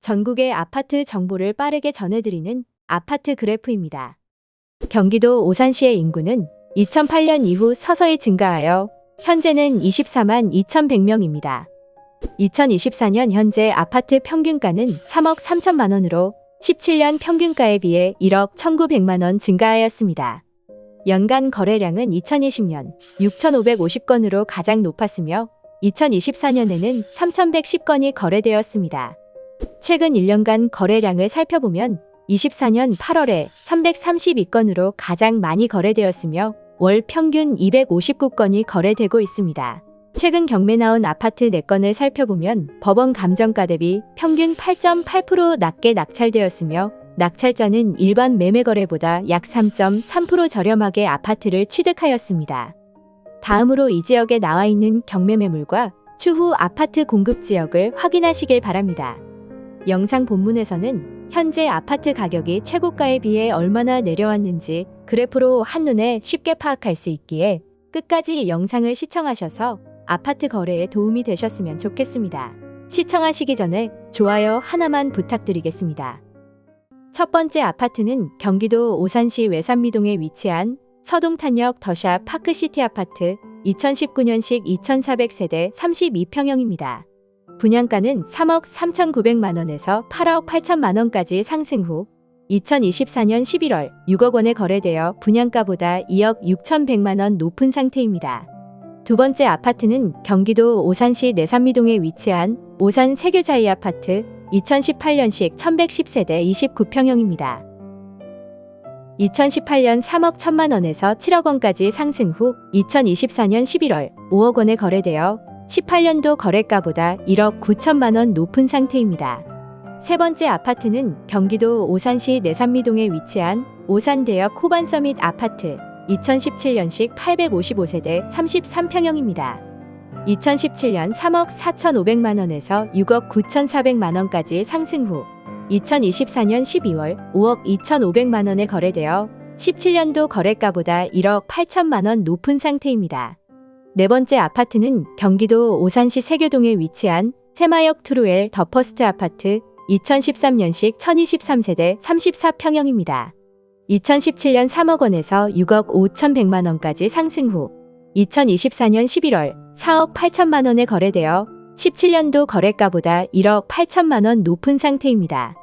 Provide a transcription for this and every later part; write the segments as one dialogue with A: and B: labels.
A: 전국의 아파트 정보를 빠르게 전해드리는 아파트 그래프입니다. 경기도 오산시의 인구는 2008년 이후 서서히 증가하여 현재는 24만 2,100명입니다. 2024년 현재 아파트 평균가는 3억 3천만 원으로 17년 평균가에 비해 1억 1,900만 원 증가하였습니다. 연간 거래량은 2020년 6,550건으로 가장 높았으며 2024년에는 3,110건이 거래되었습니다. 최근 1년간 거래량을 살펴보면 24년 8월에 332건으로 가장 많이 거래되었으며 월 평균 259건이 거래되고 있습니다. 최근 경매 나온 아파트 4건을 살펴보면 법원 감정가 대비 평균 8.8% 낮게 낙찰되었으며 낙찰자는 일반 매매 거래보다 약 3.3% 저렴하게 아파트를 취득하였습니다. 다음으로 이 지역에 나와 있는 경매 매물과 추후 아파트 공급 지역을 확인하시길 바랍니다. 영상 본문에서는 현재 아파트 가격이 최고가에 비해 얼마나 내려왔는지 그래프로 한눈에 쉽게 파악할 수 있기에 끝까지 영상을 시청하셔서 아파트 거래에 도움이 되셨으면 좋겠습니다. 시청하시기 전에 좋아요 하나만 부탁드리겠습니다. 첫 번째 아파트는 경기도 오산시 외산미동에 위치한 서동탄역 더샵 파크시티 아파트 2019년식 2,400세대 32평형입니다. 분양가는 3억 3,900만 원에서 8억 8천만 원까지 상승 후 2024년 11월 6억 원에 거래되어 분양가보다 2억 6,100만 원 높은 상태입니다. 두 번째 아파트는 경기도 오산시 내산미동에 위치한 오산 세교자이 아파트 2018년식 1110세대 29평형입니다. 2018년 3억 1천만 원에서 7억 원까지 상승 후 2024년 11월 5억 원에 거래되어 18년도 거래가보다 1억 9천만 원 높은 상태입니다. 세 번째 아파트는 경기도 오산시 내산미동에 위치한 오산대역 호반서밋 아파트 2017년식 855세대 33평형입니다. 2017년 3억 4,500만 원에서 6억 9,400만 원까지 상승 후 2024년 12월 5억 2,500만 원에 거래되어 17년도 거래가보다 1억 8천만 원 높은 상태입니다. 네 번째 아파트는 경기도 오산시 세교동에 위치한 세마역 트루엘 더 퍼스트 아파트 2013년식 1023세대 34평형입니다. 2017년 3억 원에서 6억 5,100만 원까지 상승 후 2024년 11월 4억 8천만 원에 거래되어 17년도 거래가보다 1억 8천만 원 높은 상태입니다.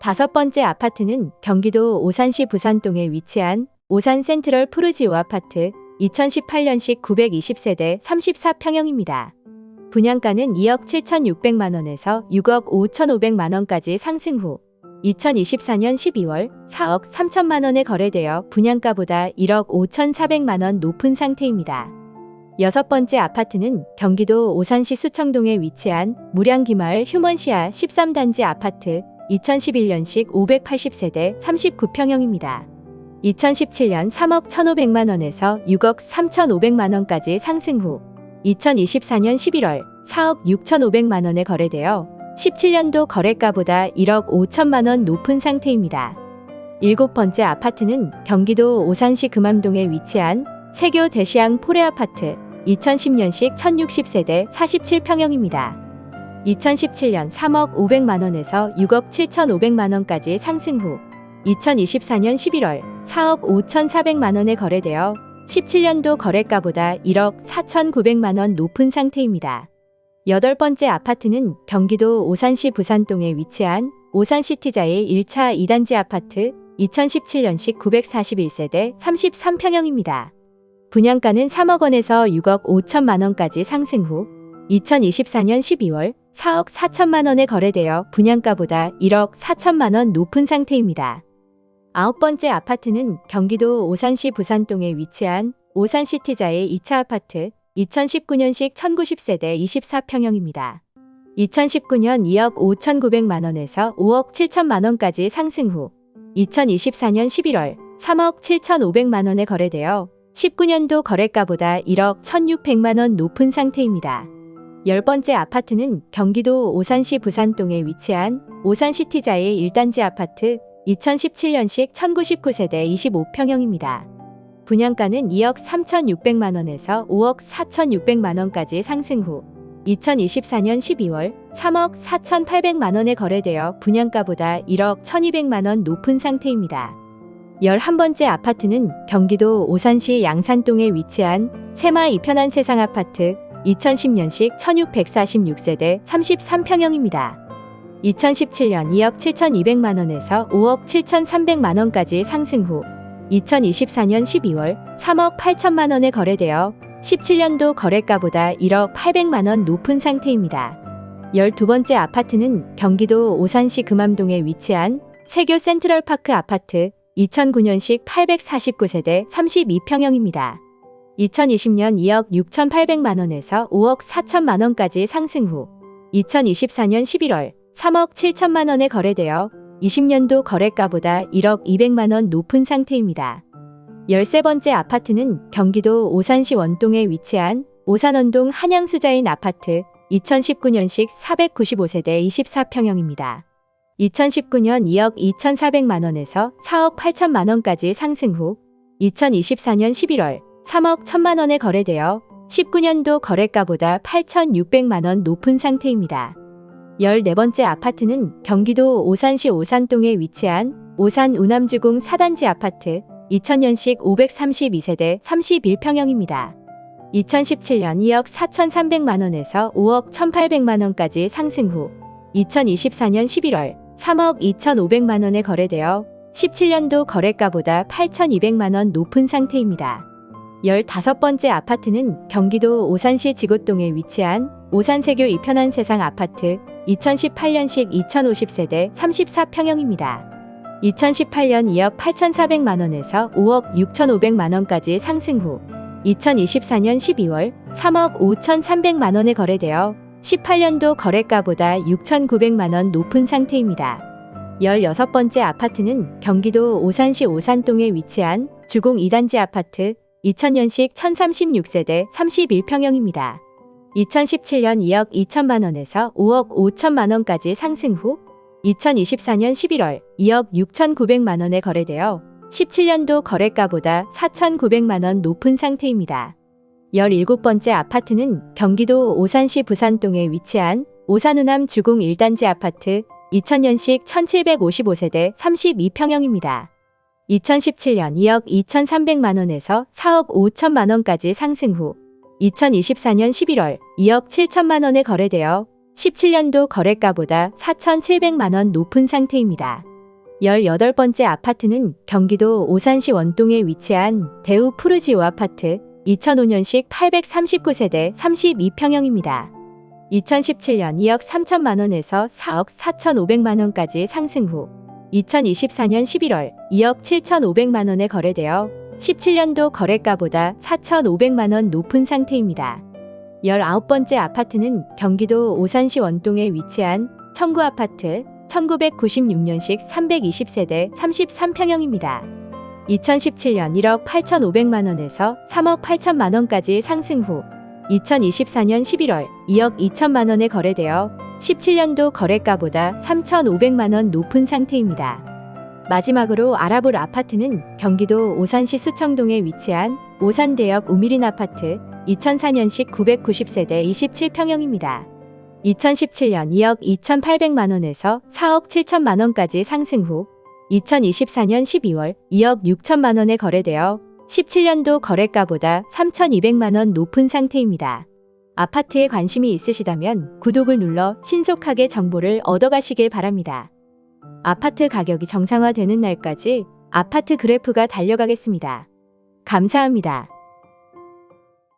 A: 다섯 번째 아파트는 경기도 오산시 부산동에 위치한 오산 센트럴 푸르지오 아파트 2018년식 920세대 34평형입니다. 분양가는 2억 7,600만 원에서 6억 5,500만 원까지 상승 후 2024년 12월 4억 3천만 원에 거래되어 분양가보다 1억 5,400만 원 높은 상태입니다. 여섯 번째 아파트는 경기도 오산시 수청동에 위치한 무량기마을 휴먼시아 13단지 아파트 2011년식 580세대 39평형입니다. 2017년 3억 1,500만 원에서 6억 3,500만 원까지 상승 후 2024년 11월 4억 6,500만 원에 거래되어 17년도 거래가보다 1억 5천만 원 높은 상태입니다. 일곱 번째 아파트는 경기도 오산시 금암동에 위치한 세교 대시양 포레 아파트 2010년식 1060세대 47평형입니다. 2017년 3억 500만 원에서 6억 7,500만 원까지 상승 후 2024년 11월 4억 5,400만 원에 거래되어 17년도 거래가보다 1억 4,900만 원 높은 상태입니다. 여덟 번째 아파트는 경기도 오산시 부산동에 위치한 오산시티자의 1차 2단지 아파트 2017년식 941세대 33평형입니다. 분양가는 3억 원에서 6억 5천만 원까지 상승 후 2024년 12월 4억 4천만 원에 거래되어 분양가보다 1억 4천만 원 높은 상태입니다. 아홉 번째 아파트는 경기도 오산시 부산동에 위치한 오산시티자의 2차 아파트 2019년식 1090세대 24평형입니다. 2019년 2억 5,900만 원에서 5억 7천만 원까지 상승 후 2024년 11월 3억 7,500만 원에 거래되어 19년도 거래가보다 1억 1,600만 원 높은 상태입니다. 열 번째 아파트는 경기도 오산시 부산동에 위치한 오산시티자의 1단지 아파트 2017년식 1099세대 25평형입니다. 분양가는 2억 3,600만 원에서 5억 4,600만 원까지 상승 후 2024년 12월 3억 4,800만 원에 거래되어 분양가보다 1억 1,200만 원 높은 상태입니다. 11번째 아파트는 경기도 오산시 양산동에 위치한 세마 이편한 세상 아파트 2010년식 1646세대 33평형입니다. 2017년 2억 7,200만 원에서 5억 7,300만 원까지 상승 후 2024년 12월 3억 8천만 원에 거래되어 17년도 거래가보다 1억 800만 원 높은 상태입니다. 12번째 아파트는 경기도 오산시 금암동에 위치한 세교 센트럴파크 아파트 2009년식 849세대 32평형입니다. 2020년 2억 6,800만 원에서 5억 4천만 원까지 상승 후 2024년 11월 3억 7천만 원에 거래되어 20년도 거래가보다 1억 200만 원 높은 상태입니다. 13번째 아파트는 경기도 오산시 원동에 위치한 오산원동 한양수자인 아파트 2019년식 495세대 24평형입니다. 2019년 2억 2,400만 원에서 4억 8천만 원까지 상승 후 2024년 11월 3억 1천만 원에 거래되어 19년도 거래가보다 8,600만 원 높은 상태입니다. 14번째 아파트는 경기도 오산시 오산동에 위치한 오산 우남주공 4단지 아파트 2000년식 532세대 31평형입니다. 2017년 2억 4,300만 원에서 5억 1,800만 원까지 상승 후 2024년 11월 3억 2,500만 원에 거래되어 17년도 거래가보다 8,200만 원 높은 상태입니다. 15번째 아파트는 경기도 오산시 지곶동에 위치한 오산세교 이편한 세상 아파트 2018년식 2050세대 34평형입니다. 2018년 2억 8,400만 원에서 5억 6,500만 원까지 상승 후 2024년 12월 3억 5,300만 원에 거래되어 18년도 거래가보다 6,900만 원 높은 상태입니다. 16번째 아파트는 경기도 오산시 오산동에 위치한 주공 2단지 아파트 2000년식 1036세대 31평형입니다. 2017년 2억 2천만 원에서 5억 5천만 원까지 상승 후 2024년 11월 2억 6,900만 원에 거래되어 17년도 거래가보다 4,900만 원 높은 상태입니다. 17번째 아파트는 경기도 오산시 부산동에 위치한 오산우남 주공 1단지 아파트 2000년식 1755세대 32평형입니다. 2017년 2억 2,300만 원에서 4억 5천만 원까지 상승 후 2024년 11월 2억 7천만 원에 거래되어 17년도 거래가보다 4,700만 원 높은 상태입니다. 18번째 아파트는 경기도 오산시 원동에 위치한 대우 푸르지오 아파트 2005년식 839세대 32평형입니다. 2017년 2억 3천만 원에서 4억 4,500만 원까지 상승 후 2024년 11월 2억 7,500만 원에 거래되어 17년도 거래가보다 4,500만 원 높은 상태입니다. 19번째 아파트는 경기도 오산시 원동에 위치한 청구 아파트 1996년식 320세대 33평형입니다. 2017년 1억 8,500만 원에서 3억 8천만 원까지 상승 후 2024년 11월 2억 2천만 원에 거래되어 17년도 거래가보다 3,500만 원 높은 상태입니다. 마지막으로 알아볼 아파트는 경기도 오산시 수청동에 위치한 오산대역 우미린 아파트 2004년식 990세대 27평형입니다. 2017년 2억 2,800만 원에서 4억 7천만 원까지 상승 후 2024년 12월 2억 6천만 원에 거래되어 17년도 거래가보다 3,200만 원 높은 상태입니다. 아파트에 관심이 있으시다면 구독을 눌러 신속하게 정보를 얻어가시길 바랍니다. 아파트 가격이 정상화되는 날까지 아파트 그래프가 달려가겠습니다. 감사합니다.